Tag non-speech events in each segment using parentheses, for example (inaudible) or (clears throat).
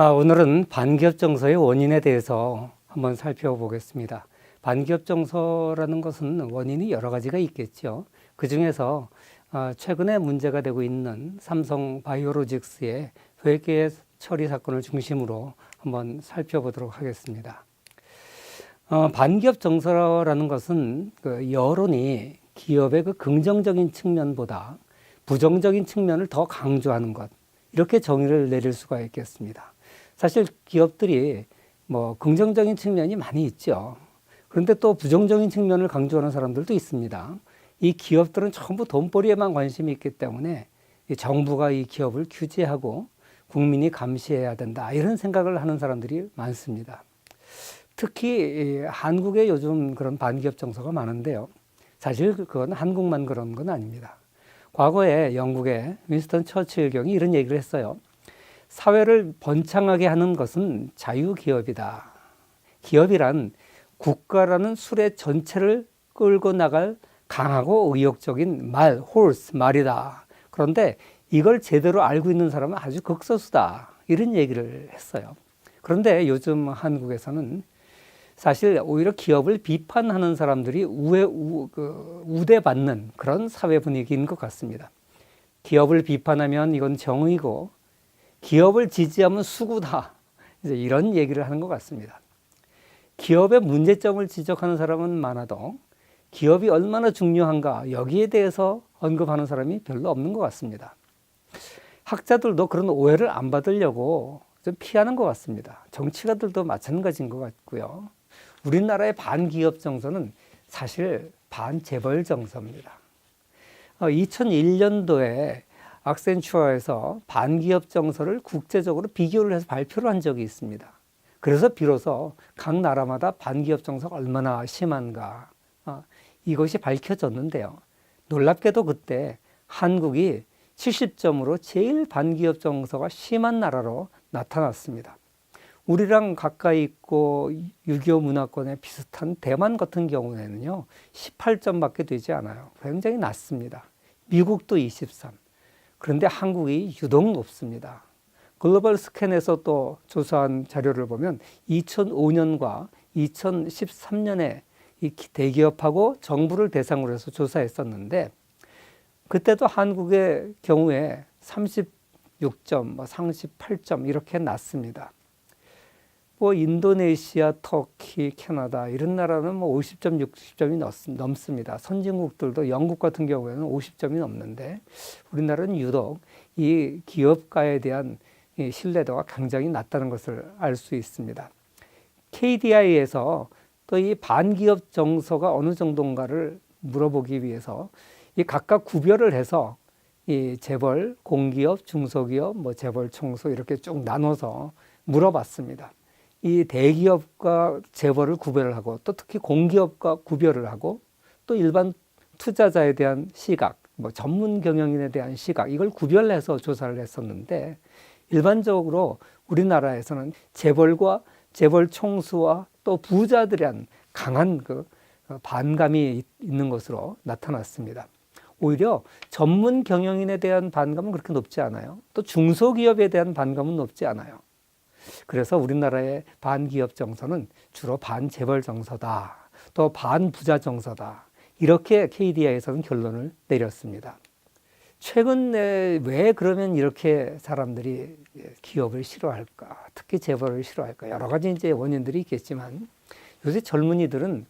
아, 오늘은 반기업 정서의 원인에 대해서 한번 살펴보겠습니다. 반기업 정서라는 것은 원인이 여러 가지가 있겠죠. 그 중에서 아, 최근에 문제가 되고 있는 삼성 바이오로직스의 회계 처리 사건을 중심으로 한번 살펴보도록 하겠습니다. 어, 반기업 정서라는 것은 그 여론이 기업의 그 긍정적인 측면보다 부정적인 측면을 더 강조하는 것 이렇게 정의를 내릴 수가 있겠습니다. 사실 기업들이 뭐 긍정적인 측면이 많이 있죠. 그런데 또 부정적인 측면을 강조하는 사람들도 있습니다. 이 기업들은 전부 돈벌이에만 관심이 있기 때문에 이 정부가 이 기업을 규제하고 국민이 감시해야 된다 이런 생각을 하는 사람들이 많습니다. 특히 이 한국에 요즘 그런 반기업 정서가 많은데요. 사실 그건 한국만 그런 건 아닙니다. 과거에 영국의 윈스턴 처칠 경이 이런 얘기를 했어요. 사회를 번창하게 하는 것은 자유기업이다. 기업이란 국가라는 수레 전체를 끌고 나갈 강하고 의욕적인 말, 홀스, 말이다. 그런데 이걸 제대로 알고 있는 사람은 아주 극소수다. 이런 얘기를 했어요. 그런데 요즘 한국에서는 사실 오히려 기업을 비판하는 사람들이 우회, 우, 그, 우대받는 그런 사회 분위기인 것 같습니다. 기업을 비판하면 이건 정의고 기업을 지지하면 수구다. 이제 이런 얘기를 하는 것 같습니다. 기업의 문제점을 지적하는 사람은 많아도 기업이 얼마나 중요한가 여기에 대해서 언급하는 사람이 별로 없는 것 같습니다. 학자들도 그런 오해를 안 받으려고 좀 피하는 것 같습니다. 정치가들도 마찬가지인 것 같고요. 우리나라의 반기업 정서는 사실 반재벌 정서입니다. 2001년도에 악센추어에서 반기업 정서를 국제적으로 비교를 해서 발표를 한 적이 있습니다. 그래서 비로소 각 나라마다 반기업 정서가 얼마나 심한가 어, 이것이 밝혀졌는데요. 놀랍게도 그때 한국이 70점으로 제일 반기업 정서가 심한 나라로 나타났습니다. 우리랑 가까이 있고 유교 문화권에 비슷한 대만 같은 경우에는요, 18점밖에 되지 않아요. 굉장히 낮습니다. 미국도 23. 그런데 한국이 유독 높습니다. 글로벌 스캔에서 또 조사한 자료를 보면 2005년과 2013년에 이 대기업하고 정부를 대상으로 해서 조사했었는데 그때도 한국의 경우에 36점, 뭐 38점 이렇게 났습니다. 뭐 인도네시아, 터키, 캐나다 이런 나라는 뭐 50점, 60점이 넘 습니다. 선진국들도 영국 같은 경우에는 50점이 넘는데 우리나라는 유독 이 기업가에 대한 이 신뢰도가 굉장히 낮다는 것을 알 수 있습니다. KDI에서 또 이 반기업 정서가 어느 정도인가를 물어보기 위해서 이 각각 구별을 해서 이 재벌, 공기업, 중소기업, 뭐 재벌 청소 이렇게 쭉 나눠서 물어봤습니다. 이 대기업과 재벌을 구별을 하고 또 특히 공기업과 구별을 하고 또 일반 투자자에 대한 시각, 뭐 전문 경영인에 대한 시각 이걸 구별해서 조사를 했었는데 일반적으로 우리나라에서는 재벌과 재벌 총수와 또 부자들에 대한 강한 그 반감이 있는 것으로 나타났습니다. 오히려 전문 경영인에 대한 반감은 그렇게 높지 않아요. 또 중소기업에 대한 반감은 높지 않아요. 그래서 우리나라의 반기업 정서는 주로 반재벌 정서다. 또 반부자 정서다. 이렇게 KDI에서는 결론을 내렸습니다. 최근에 왜 그러면 이렇게 사람들이 기업을 싫어할까? 특히 재벌을 싫어할까? 여러 가지 이제 원인들이 있겠지만 요새 젊은이들은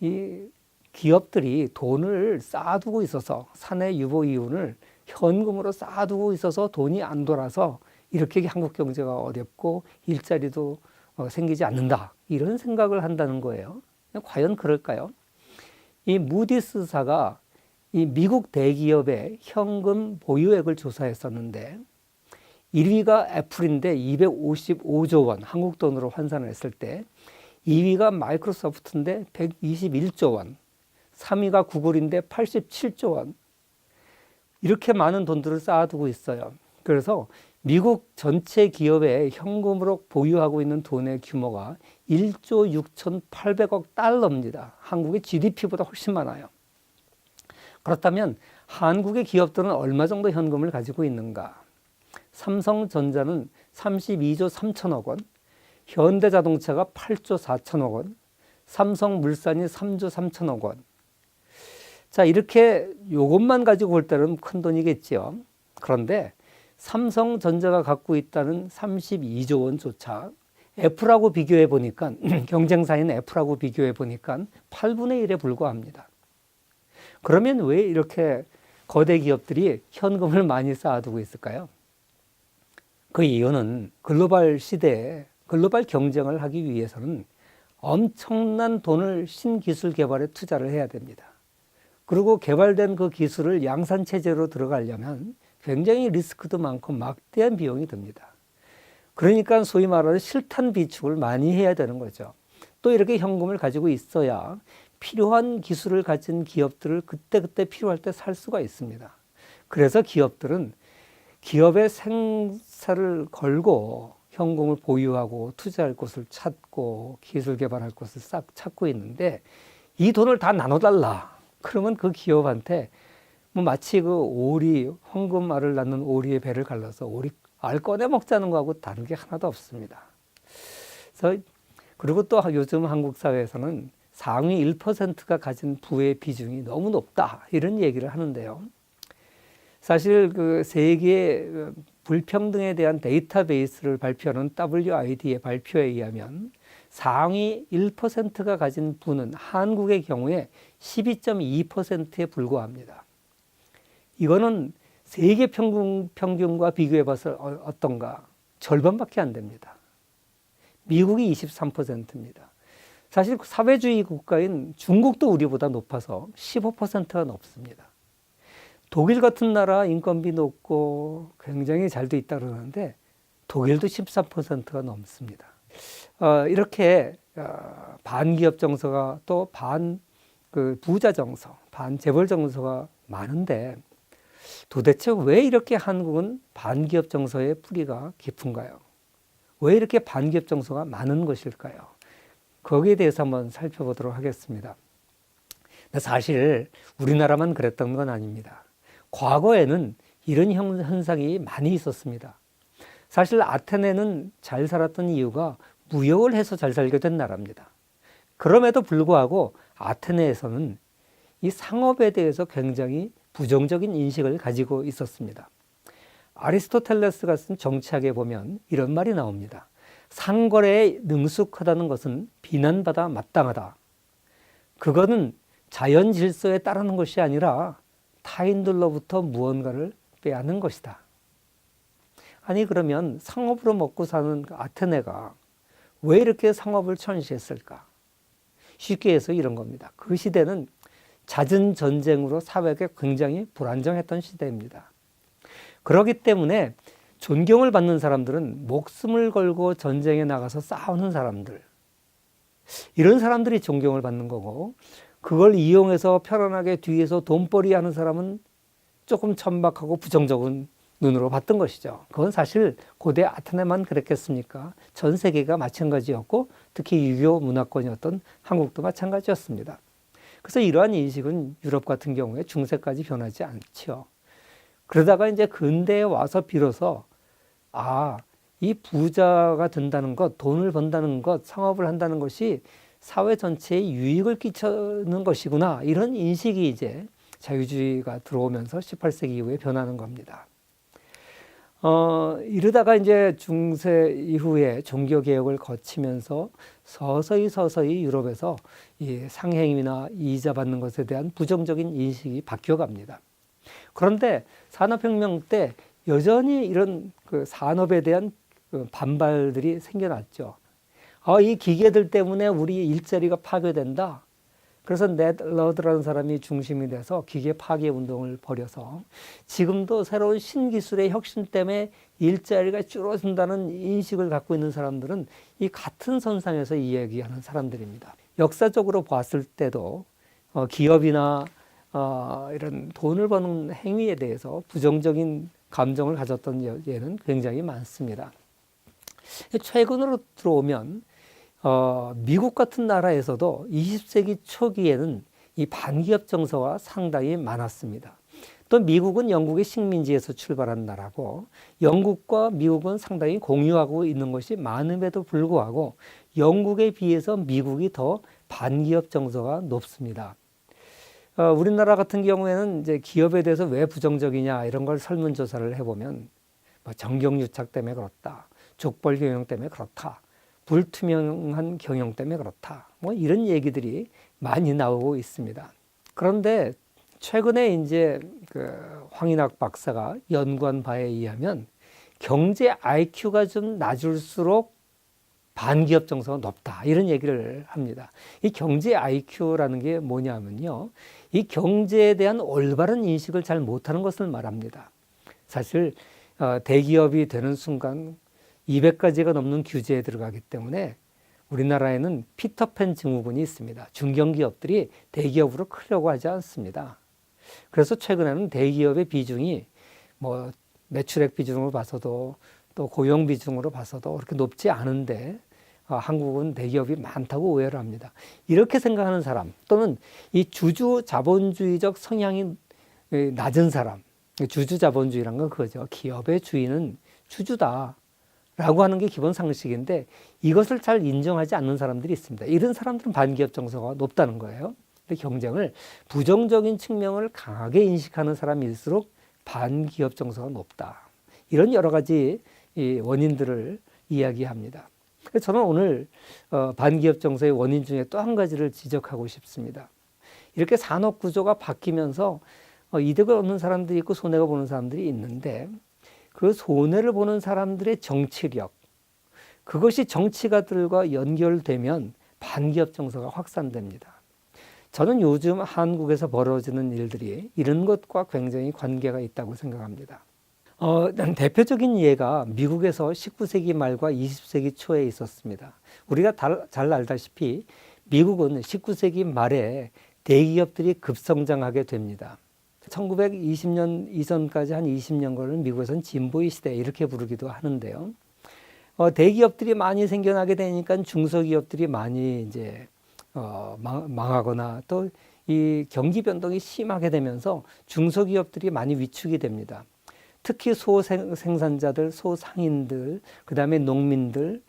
이 기업들이 돈을 쌓아두고 있어서 사내 유보 이윤을 현금으로 쌓아두고 있어서 돈이 안 돌아서 이렇게 한국 경제가 어렵고 일자리도 어, 생기지 않는다. 이런 생각을 한다는 거예요. 과연 그럴까요? 이 무디스사가 이 미국 대기업의 현금 보유액을 조사했었는데 1위가 애플인데 255조 원 한국 돈으로 환산을 했을 때 2위가 마이크로소프트인데 121조 원, 3위가 구글인데 87조 원. 이렇게 많은 돈들을 쌓아두고 있어요. 그래서 미국 전체 기업의 현금으로 보유하고 있는 돈의 규모가 1조 6,800억 달러입니다. 한국의 GDP보다 훨씬 많아요. 그렇다면 한국의 기업들은 얼마 정도 현금을 가지고 있는가? 삼성전자는 32조 3천억 원, 현대자동차가 8조 4천억 원, 삼성물산이 3조 3천억 원. 자, 이렇게 요것만 가지고 볼 때는 큰 돈이겠지요. 그런데 삼성전자가 갖고 있다는 32조 원조차 애플하고 비교해 보니까 (clears throat) 경쟁사인 애플하고 비교해 보니까 8분의 1에 불과합니다. 그러면 왜 이렇게 거대 기업들이 현금을 많이 쌓아두고 있을까요? 그 이유는 글로벌 시대에 글로벌 경쟁을 하기 위해서는 엄청난 돈을 신기술 개발에 투자를 해야 됩니다. 그리고 개발된 그 기술을 양산 체제로 들어가려면 굉장히 리스크도 많고 막대한 비용이 듭니다. 그러니까 소위 말하는 실탄 비축을 많이 해야 되는 거죠. 또 이렇게 현금을 가지고 있어야 필요한 기술을 가진 기업들을 그때그때 필요할 때 살 수가 있습니다. 그래서 기업들은 기업의 생사를 걸고 현금을 보유하고 투자할 곳을 찾고 기술 개발할 곳을 싹 찾고 있는데 이 돈을 다 나눠달라. 그러면 그 기업한테 뭐 마치 그 오리 황금 알을 낳는 오리의 배를 갈라서 오리 알 꺼내 먹자는 거하고 다른 게 하나도 없습니다. 그래서 그리고 또 요즘 한국 사회에서는 상위 1%가 가진 부의 비중이 너무 높다 이런 얘기를 하는데요. 사실 그 세계 불평등에 대한 데이터베이스를 발표하는 WID의 발표에 의하면 상위 1%가 가진 부는 한국의 경우에 12.2%에 불과합니다. 이거는 세계 평균, 평균과 비교해 봐서 어- 어떤가? 절반밖에 안 됩니다. 미국이 23%입니다. 사실 사회주의 국가인 중국도 우리보다 높아서 15%가 넘습니다. 독일 같은 나라 인건비 높고 굉장히 잘 돼 있다 그러는데 독일도 13%가 넘습니다. 어, 이렇게 어, 반기업 정서가 또 반 그 부자 정서, 반 재벌 정서가 많은데 도대체 왜 이렇게 한국은 반기업 정서의 뿌리가 깊은가요? 왜 이렇게 반기업 정서가 많은 것일까요? 거기에 대해서 한번 살펴보도록 하겠습니다. 사실 우리나라만 그랬던 건 아닙니다. 과거에는 이런 현상이 많이 있었습니다. 사실 아테네는 잘 살았던 이유가 무역을 해서 잘 살게 된 나라입니다. 그럼에도 불구하고 아테네에서는 이 상업에 대해서 굉장히 부정적인 인식을 가지고 있었습니다. 아리스토텔레스가 쓴 정치학에 보면 이런 말이 나옵니다. 상거래에 능숙하다는 것은 비난받아 마땅하다. 그거는 자연 질서에 따르는 것이 아니라 타인들로부터 무언가를 빼앗는 것이다. 아니 그러면 상업으로 먹고 사는 그 아테네가 왜 이렇게 상업을 천시했을까? 쉽게 해서 이런 겁니다. 그 시대는 잦은 전쟁으로 사회가 굉장히 불안정했던 시대입니다. 그렇기 때문에 존경을 받는 사람들은 목숨을 걸고 전쟁에 나가서 싸우는 사람들. 이런 사람들이 존경을 받는 거고, 그걸 이용해서 편안하게 뒤에서 돈벌이 하는 사람은 조금 천박하고 부정적인 눈으로 봤던 것이죠. 그건 사실 고대 아테네만 그랬겠습니까? 전 세계가 마찬가지였고, 특히 유교 문화권이었던 한국도 마찬가지였습니다. 그래서 이러한 인식은 유럽 같은 경우에 중세까지 변하지 않죠. 그러다가 이제 근대에 와서 비로소 아, 이 부자가 된다는 것, 돈을 번다는 것, 상업을 한다는 것이 사회 전체에 유익을 끼치는 것이구나. 이런 인식이 이제 자유주의가 들어오면서 18세기 이후에 변하는 겁니다. 어, 이러다가 이제 중세 이후에 종교 개혁을 거치면서 서서히 서서히 유럽에서 이 상행이나 이자 받는 것에 대한 부정적인 인식이 바뀌어 갑니다. 그런데 산업혁명 때 여전히 이런 그 산업에 대한 그 반발들이 생겨났죠. 아, 이 기계들 때문에 우리 일자리가 파괴된다. 그래서 넷 러드라는 사람이 중심이 돼서 기계 파괴 운동을 벌여서 지금도 새로운 신기술의 혁신 때문에 일자리가 줄어든다는 인식을 갖고 있는 사람들은 이 같은 선상에서 이야기하는 사람들입니다. 역사적으로 봤을 때도 어, 기업이나 어, 이런 돈을 버는 행위에 대해서 부정적인 감정을 가졌던 예는 굉장히 많습니다. 최근으로 들어오면 어, 미국 같은 나라에서도 20세기 초기에는 이 반기업 정서가 상당히 많았습니다. 또 미국은 영국의 식민지에서 출발한 나라고 영국과 미국은 상당히 공유하고 있는 것이 많음에도 불구하고 영국에 비해서 미국이 더 반기업 정서가 높습니다. 어, 우리나라 같은 경우에는 이제 기업에 대해서 왜 부정적이냐 이런 걸 설문조사를 해보면 뭐 정경유착 때문에 그렇다, 족벌 경영 때문에 그렇다, 불투명한 경영 때문에 그렇다, 뭐 이런 얘기들이 많이 나오고 있습니다. 그런데 최근에 이제 그 황인학 박사가 연구한 바에 의하면 경제 IQ가 좀 낮을수록 반기업 정서가 높다 이런 얘기를 합니다. 이 경제 IQ라는 게 뭐냐면요, 이 경제에 대한 올바른 인식을 잘 못하는 것을 말합니다. 사실 어, 대기업이 되는 순간 200가지가 넘는 규제에 들어가기 때문에 우리나라에는 피터팬 증후군이 있습니다. 중견기업들이 대기업으로 크려고 하지 않습니다. 그래서 최근에는 대기업의 비중이 뭐 매출액 비중으로 봐서도 또 고용 비중으로 봐서도 그렇게 높지 않은데 어, 한국은 대기업이 많다고 오해를 합니다. 이렇게 생각하는 사람 또는 이 주주 자본주의적 성향이 에, 낮은 사람, 주주 자본주의란 건 그거죠. 기업의 주인은 주주다. 라고 하는 게 기본 상식인데 이것을 잘 인정하지 않는 사람들이 있습니다. 이런 사람들은 반기업 정서가 높다는 거예요. 근데 경쟁을 부정적인 측면을 강하게 인식하는 사람일수록 반기업 정서가 높다. 이런 여러 가지 이 원인들을 이야기합니다. 저는 오늘 어, 반기업 정서의 원인 중에 또 한 가지를 지적하고 싶습니다. 이렇게 산업 구조가 바뀌면서 어, 이득을 얻는 사람들이 있고 손해가 보는 사람들이 있는데 그 손해를 보는 사람들의 정치력 그것이 정치가들과 연결되면 반기업 정서가 확산됩니다. 저는 요즘 한국에서 벌어지는 일들이 이런 것과 굉장히 관계가 있다고 생각합니다. 어, 대표적인 예가 미국에서 19세기 말과 20세기 초에 있었습니다. 우리가 잘 알다시피 미국은 19세기 말에 대기업들이 급성장하게 됩니다. 1920년 이전까지 한 20년간을 미국에서는 진보의 시대 이렇게 부르기도 하는데요. 어, 대기업들이 많이 생겨나게 되니까 중소기업들이 많이 이제 어, 망하거나 또 이 경기 변동이 심하게 되면서 중소기업들이 많이 위축이 됩니다. 특히 소생산자들, 소상인들, 그 다음에 농민들,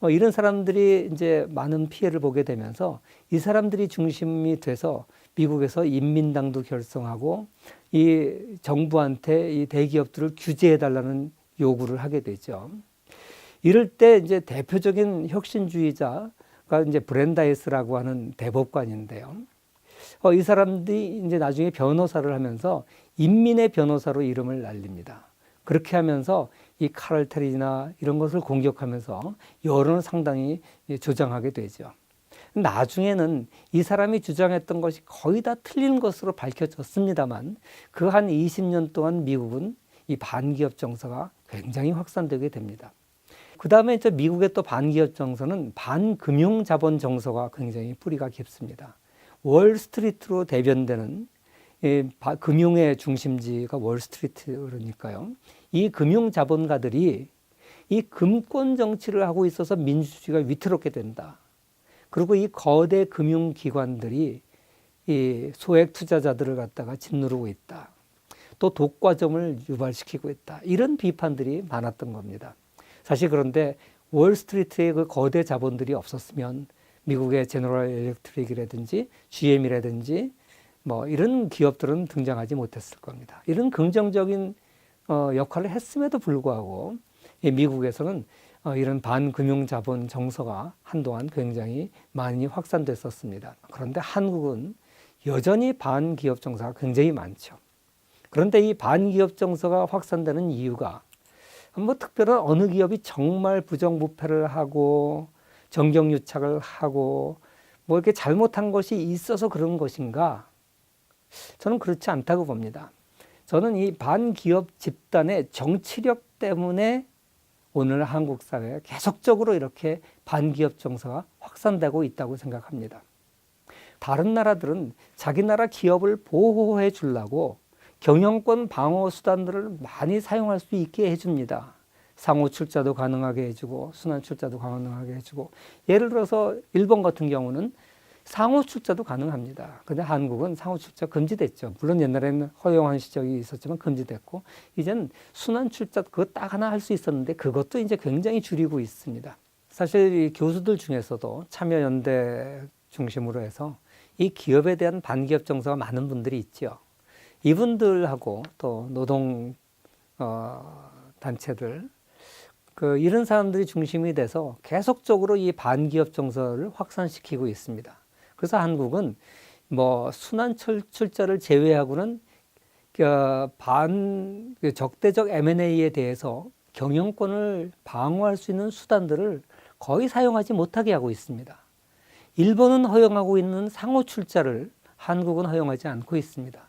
어, 이런 사람들이 이제 많은 피해를 보게 되면서 이 사람들이 중심이 돼서 미국에서 인민당도 결성하고 이 정부한테 이 대기업들을 규제해 달라는 요구를 하게 되죠. 이럴 때 이제 대표적인 혁신주의자가 이제 브렌다이스라고 하는 대법관인데요. 어, 이 사람들이 이제 나중에 변호사를 하면서 인민의 변호사로 이름을 날립니다. 그렇게 하면서 이 카를텔이나 이런 것을 공격하면서 여론을 상당히 조장하게 되죠. 나중에는 이 사람이 주장했던 것이 거의 다 틀린 것으로 밝혀졌습니다만 그 한 20년 동안 미국은 이 반기업 정서가 굉장히 확산되게 됩니다. 그 다음에 이제 미국의 또 반기업 정서는 반금융 자본 정서가 굉장히 뿌리가 깊습니다. 월스트리트로 대변되는 이 금융의 중심지가 월스트리트니까요. 이 금융 자본가들이 이 금권 정치를 하고 있어서 민주주의가 위태롭게 된다. 그리고 이 거대 금융기관들이 이 소액 투자자들을 갖다가 짓누르고 있다. 또 독과점을 유발시키고 있다. 이런 비판들이 많았던 겁니다. 사실 그런데 월스트리트의 그 거대 자본들이 없었으면 미국의 제너럴 일렉트릭이라든지 GM이라든지 뭐 이런 기업들은 등장하지 못했을 겁니다. 이런 긍정적인 어, 역할을 했음에도 불구하고 미국에서는 어, 이런 반금융 자본 정서가 한동안 굉장히 많이 확산됐었습니다. 그런데 한국은 여전히 반기업 정서가 굉장히 많죠. 그런데 이 반기업 정서가 확산되는 이유가 뭐 특별한 어느 기업이 정말 부정부패를 하고 정경유착을 하고 뭐 이렇게 잘못한 것이 있어서 그런 것인가? 저는 그렇지 않다고 봅니다. 저는 이 반기업 집단의 정치력 때문에 오늘 한국 사회에 계속적으로 이렇게 반기업 정서가 확산되고 있다고 생각합니다. 다른 나라들은 자기 나라 기업을 보호해 주려고 경영권 방어 수단들을 많이 사용할 수 있게 해줍니다. 상호 출자도 가능하게 해주고 순환 출자도 가능하게 해주고 예를 들어서 일본 같은 경우는 상호 출자도 가능합니다. 근데 한국은 상호 출자 금지됐죠. 물론 옛날에는 허용한 시절이 있었지만 금지됐고 이젠 순환 출자 그거 딱 하나 할 수 있었는데 그것도 이제 굉장히 줄이고 있습니다. 사실 이 교수들 중에서도 참여연대 중심으로 해서 이 기업에 대한 반기업 정서가 많은 분들이 있죠. 이분들하고 또 노동 어, 단체들 그 이런 사람들이 중심이 돼서 계속적으로 이 반기업 정서를 확산시키고 있습니다. 그래서 한국은 뭐 순환 출- 출자를 제외하고는 그반 적대적 M&A에 대해서 경영권을 방어할 수 있는 수단들을 거의 사용하지 못하게 하고 있습니다. 일본은 허용하고 있는 상호 출자를 한국은 허용하지 않고 있습니다.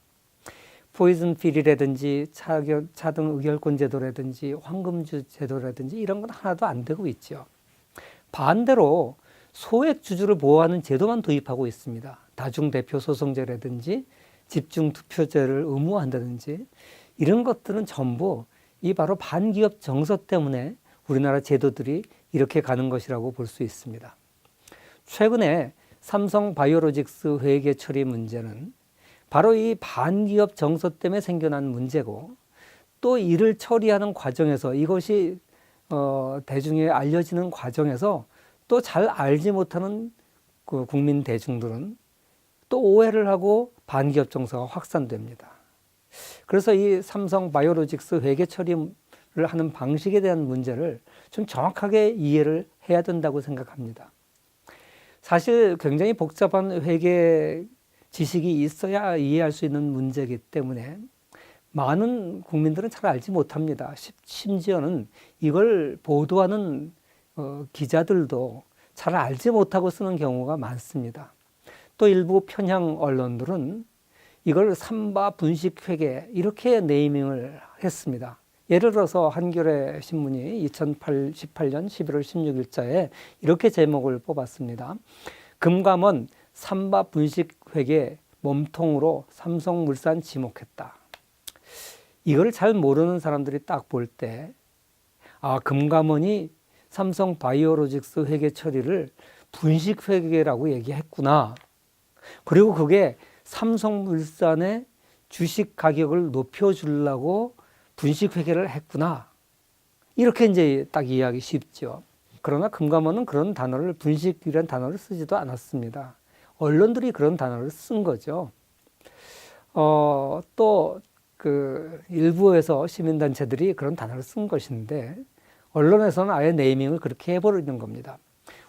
포이즌 필이라든지 차등 의결권 제도라든지 황금주 제도라든지 이런 건 하나도 안 되고 있죠. 반대로 소액 주주를 보호하는 제도만 도입하고 있습니다. 다중 대표 소송제라든지 집중 투표제를 의무화한다든지 이런 것들은 전부 이 바로 반기업 정서 때문에 우리나라 제도들이 이렇게 가는 것이라고 볼 수 있습니다. 최근에 삼성 바이오로직스 회계 처리 문제는 바로 이 반기업 정서 때문에 생겨난 문제고 또 이를 처리하는 과정에서 이것이 어, 대중에 알려지는 과정에서 또 잘 알지 못하는 그 국민 대중들은 또 오해를 하고 반기업 정서가 확산됩니다. 그래서 이 삼성 바이오로직스 회계 처리를 하는 방식에 대한 문제를 좀 정확하게 이해를 해야 된다고 생각합니다. 사실 굉장히 복잡한 회계 지식이 있어야 이해할 수 있는 문제이기 때문에 많은 국민들은 잘 알지 못합니다. 심- 심지어는 이걸 보도하는 어, 기자들도 잘 알지 못하고 쓰는 경우가 많습니다. 또 일부 편향 언론들은 이걸 삼바 분식 회계 이렇게 네이밍을 했습니다. 예를 들어서 한겨레 신문이 2018년 11월 16일자에 이렇게 제목을 뽑았습니다. 금감원 삼바 분식 회계 몸통으로 삼성물산 지목했다. 이걸 잘 모르는 사람들이 딱 볼 때, 아, 금감원이 삼성 바이오로직스 회계 처리를 분식 회계라고 얘기했구나. 그리고 그게 삼성물산의 주식 가격을 높여주려고 분식 회계를 했구나. 이렇게 이제 딱 이해하기 쉽죠. 그러나 금감원은 그런 단어를 분식이라는 단어를 쓰지도 않았습니다. 언론들이 그런 단어를 쓴 거죠. 어, 또 그 일부에서 시민단체들이 그런 단어를 쓴 것인데 언론에서는 아예 네이밍을 그렇게 해버리는 겁니다.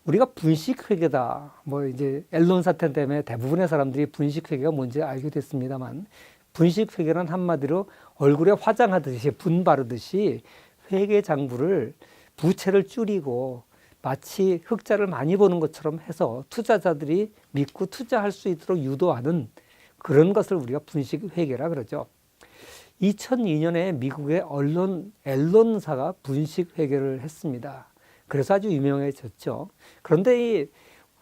우리가 분식회계다. 뭐 이제 앨런 사태 때문에 대부분의 사람들이 분식회계가 뭔지 알게 됐습니다만 분식회계는 한마디로 얼굴에 화장하듯이 분 바르듯이 회계 장부를 부채를 줄이고 마치 흑자를 많이 보는 것처럼 해서 투자자들이 믿고 투자할 수 있도록 유도하는 그런 것을 우리가 분식 회계라 그러죠. 2002년에 미국의 언론 앨런사가 분식 회계를 했습니다. 그래서 아주 유명해졌죠. 그런데 이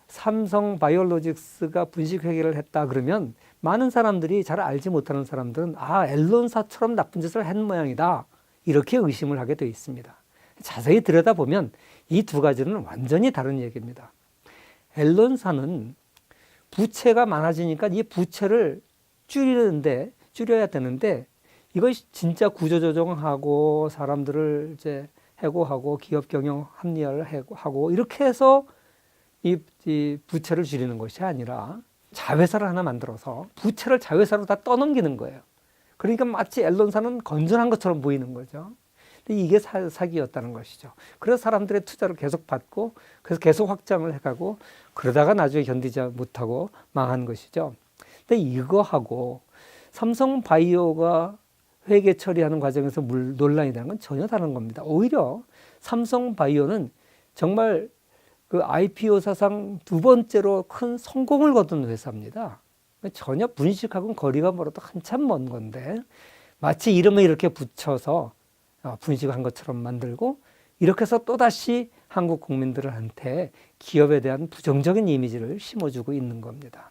삼성 바이오로직스가 분식 회계를 했다 그러면 많은 사람들이 잘 알지 못하는 사람들은 아 앨런사처럼 나쁜 짓을 한 모양이다 이렇게 의심을 하게 되어 있습니다. 자세히 들여다보면 이 두 가지는 완전히 다른 얘기입니다. 앨런사는 부채가 많아지니까 이 부채를 줄이는데 줄여야 되는데 이것이 진짜 구조조정하고 사람들을 이제 해고하고 기업 경영 합리화를 하고 이렇게 해서 이, 이 부채를 줄이는 것이 아니라 자회사를 하나 만들어서 부채를 자회사로 다 떠넘기는 거예요. 그러니까 마치 앨런사는 건전한 것처럼 보이는 거죠. 근데 이게 사, 사기였다는 것이죠. 그래서 사람들의 투자를 계속 받고 그래서 계속 확장을 해가고 그러다가 나중에 견디지 못하고 망한 것이죠. 근데 이거하고 삼성 바이오가 회계 처리하는 과정에서 물 논란이 되는 건 전혀 다른 겁니다. 오히려 삼성 바이오는 정말 그 IPO 사상 두 번째로 큰 성공을 거둔 회사입니다. 전혀 분식하고는 거리가 멀어도 한참 먼 건데 마치 이름을 이렇게 붙여서 어, 분식한 것처럼 만들고 이렇게 해서 또다시 한국 국민들한테 기업에 대한 부정적인 이미지를 심어주고 있는 겁니다.